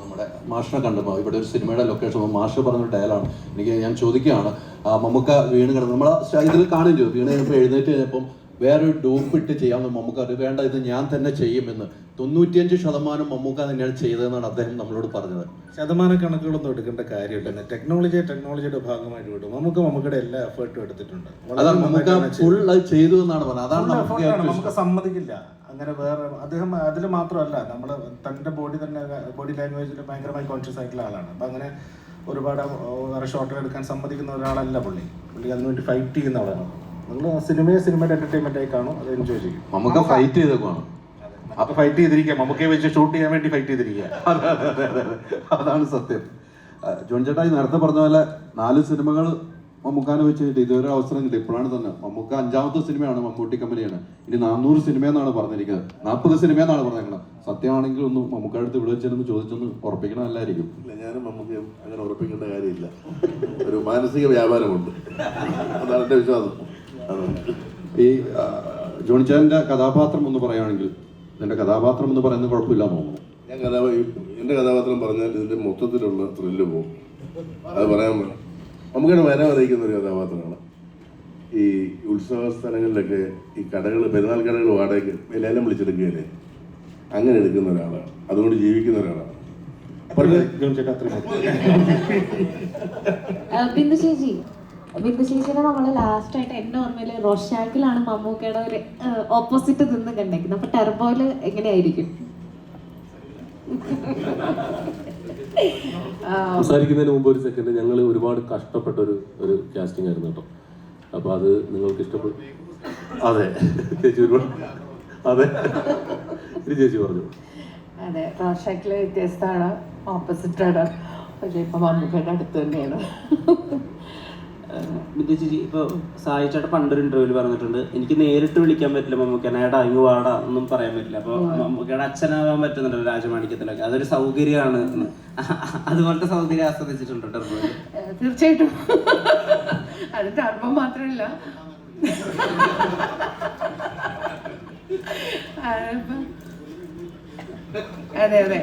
നമ്മുടെ മാഷിനെ കണ്ടപ്പോൾ. ഇവിടെ ഒരു സിനിമയുടെ ലൊക്കേഷൻ മാഷ് പറഞ്ഞ ഡയലാണ് എനിക്ക് ഞാൻ ചോദിക്കുകയാണ് മമ്മുക്ക വീണ് കിടന്നു നമ്മൾ ഇതിൽ കാണില്ലോ വീണ് കഴിഞ്ഞപ്പോൾ എഴുന്നേറ്റ് കഴിഞ്ഞപ്പം വേറൊരു ഡൂപ്പ് ഇട്ട് ചെയ്യാമെന്ന് മമ്മൂക്ക വേണ്ട ഇത് ഞാൻ തന്നെ ചെയ്യുമെന്ന് തൊണ്ണൂറ്റിയഞ്ച് ശതമാനം മമ്മൂക്ക തന്നെയാണ് ചെയ്തതെന്നാണ് അദ്ദേഹം നമ്മളോട് പറഞ്ഞത്. ശതമാന കണക്കുകളൊന്നും എടുക്കേണ്ട കാര്യമില്ല. ടെക്നോളജി ടെക്നോളജിയുടെ ഭാഗമായിട്ട് വിടും നമുക്ക് മമ്മൂക്കയുടെ എല്ലാ എഫേർട്ടും എടുത്തിട്ടുണ്ട്. വളരെ അതാണ് മമ്മൂക്ക ഫുൾ അത് ചെയ്തു എന്നാണ് പറഞ്ഞത്. അതാണ് നമുക്ക്. സമ്മതിക്കില്ല. അങ്ങനെ വേറെ അദ്ദേഹം അതിൽ മാത്രമല്ല നമ്മൾ തന്റെ ബോഡി തന്നെ ബോഡി ലാംഗ്വേജിൽ ഭയങ്കരമായി കോൺഷ്യസ് ആയിട്ടുള്ള ആളാണ്. അപ്പം അങ്ങനെ ഒരുപാട് വേറെ ഷോട്ടുകൾ എടുക്കാൻ സമ്മതിക്കുന്ന ഒരാളല്ല പുള്ളി. പുള്ളി അതിനുവേണ്ടി ഫൈറ്റ് ചെയ്യുന്ന ആളാണ്. നിങ്ങൾ സിനിമയെ സിനിമയുടെ എന്റർടൈൻമെന്റ് ആയി കാണും. അത് എൻജോയ് ചെയ്യും. നമുക്ക് ഫൈറ്റ് ചെയ്തേക്കുവാണ് അപ്പൊ ഫൈറ്റ് ചെയ്തിരിക്കുക. മമ്മൂക്കയെ വെച്ച് ഷൂട്ട് ചെയ്യാൻ വേണ്ടി ഫൈറ്റ് ചെയ്തിരിക്കുക. അതെ അതെ അതെ അതെ അതെ. അതാണ് സത്യം. ജോൺചേട്ടാ ജോൺ ചേട്ടായി ഈ നേരത്തെ പറഞ്ഞ പോലെ നാല് സിനിമകൾ മമ്മൂക്കാനെ വെച്ചിട്ട് ഇതുവരെ അവസരം കിട്ടി. ഇപ്പോഴാണ് തന്നെ. മമ്മൂക്ക അഞ്ചാമത്തെ സിനിമയാണ് മമ്മൂട്ടി കമ്പനിയാണ്. ഇനി നാനൂറ് സിനിമ എന്നാണ് പറഞ്ഞിരിക്കുന്നത്. നാൽപ്പത് സിനിമ എന്നാണ് പറഞ്ഞേക്കുന്നത് സത്യമാണെങ്കിൽ ഒന്ന് മമ്മൂക്കയുടെ അടുത്ത് ഇവിടെ വെച്ചൊന്ന് ചോദിച്ചൊന്ന് ഉറപ്പിക്കണമല്ലായിരിക്കും ഇല്ല ഞാനും നമുക്ക് അങ്ങനെ ഉറപ്പിക്കേണ്ട കാര്യമില്ല. ഒരു മാനസിക വ്യാപാരമുണ്ട്. അതാണ് എന്റെ വിശ്വാസം. ഈ ആ, ജോണി കഥാപാത്രം ഒന്ന് പറയുകയാണെങ്കിൽ ഇതിന്റെ കഥാപാത്രം എന്ന് പറയുന്നത് കുഴപ്പമില്ല തോന്നുന്നു. ഞാൻ കഥാപാ എന്റെ കഥാപാത്രം പറഞ്ഞാൽ ഇതിന്റെ മൊത്തത്തിലുള്ള ത്രില്ല് പോകും അത് പറയാൻ പറ്റും നമുക്കിവിടെ വരാൻ അറിയിക്കുന്ന ഒരു കഥാപാത്രമാണ്. ഈ ഉത്സവ സ്ഥലങ്ങളിലൊക്കെ ഈ കടകൾ പെരുന്നാൾ കടകൾ വാടകയ്ക്ക് എല്ലാവരും വിളിച്ചെടുക്കുകയല്ലേ അങ്ങനെ എടുക്കുന്ന ഒരാളാണ്. അതുകൊണ്ട് ജീവിക്കുന്ന ഒരാളാണ്. ബിന്ദു ചേച്ചി ബിന്ദു ചേച്ചിനെ നമ്മൾ ലാസ്റ്റ് ആയിട്ട് എന്റെ ഓർമ്മയിൽ റോഷാക്കിലാണ് മമ്മൂക്കയുടെ ഒരു ഓപ്പോസിറ്റ് നിന്ന് കണ്ടേക്കുന്നത്. അപ്പൊ ടെർബോയിൽ എങ്ങനെയായിരിക്കും? സംസാരിക്കുന്നതിന് മുമ്പ് ഒരു സെക്കൻഡ് ഞങ്ങൾ ഒരുപാട് കഷ്ടപ്പെട്ട ഒരു ഒരു കാസ്റ്റിംഗ് ആയിരുന്നു കേട്ടോ. അപ്പൊ അത് നിങ്ങൾക്ക് ഇഷ്ടപ്പെട്ടു അതെ. ചേച്ചി ഒരുപാട് അതെ. ഒരു ചേച്ചി പറഞ്ഞു. അതെ റോഷാക്കിലെ വ്യത്യസ്തമാണ്. ഓപ്പോസിറ്റ് ആണ്. പക്ഷേ ഇപ്പൊ മമ്മൂക്കയുടെ അടുത്ത് തന്നെയാണ്. ബിന്ദു ചേച്ചി ഇപ്പോൾ സായി ചേട്ടൻ പണ്ടൊരു ഇന്റർവ്യൂവിൽ പറഞ്ഞിട്ടുണ്ട്. എനിക്ക് നേരിട്ട് വിളിക്കാൻ പറ്റില്ല മമ്മൂക്കനെ ഏടാ ഇങ്ങ് വാടാ ഒന്നും പറയാൻ പറ്റില്ല. അപ്പോൾ മമ്മൂക്കയുടെ അച്ഛനാവാൻ പറ്റുന്നുണ്ടല്ലോ രാജമാണിക്യത്തിലൊക്കെ. അതൊരു സൗകര്യമാണ്. അതുപോലത്തെ സൗകര്യം ആസ്വദിച്ചിട്ടുണ്ട് ടെർബോയിൽ തീർച്ചയായിട്ടും. അത് ടർമ്മം മാത്രമല്ല. അതെ അതെ.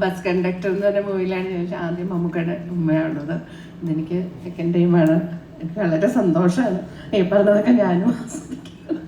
ബസ് കണ്ടക്ടർ എന്ന് പറഞ്ഞ മൂവിയിലാണ് ഞാൻ ആദ്യം മമ്മൂക്കയുടെ ഉമ്മയാണുള്ളത്. ഇതെനിക്ക് സെക്കൻഡ് ടൈമാണ് എനിക്ക് വളരെ സന്തോഷമാണ് ഈ പറഞ്ഞതൊക്കെ ഞാനും ആസ്വദിക്കുന്നു.